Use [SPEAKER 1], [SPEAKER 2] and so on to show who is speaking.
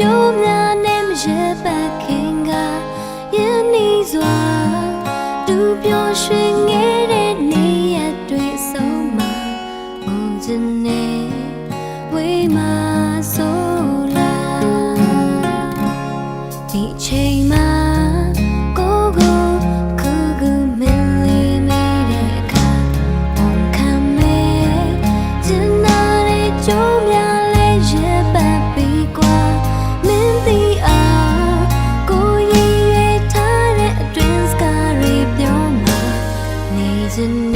[SPEAKER 1] ကျိုးများနဲ့မရပတ်ခင်ကယင်းဤစွာသူပြောရွှင်င နေချ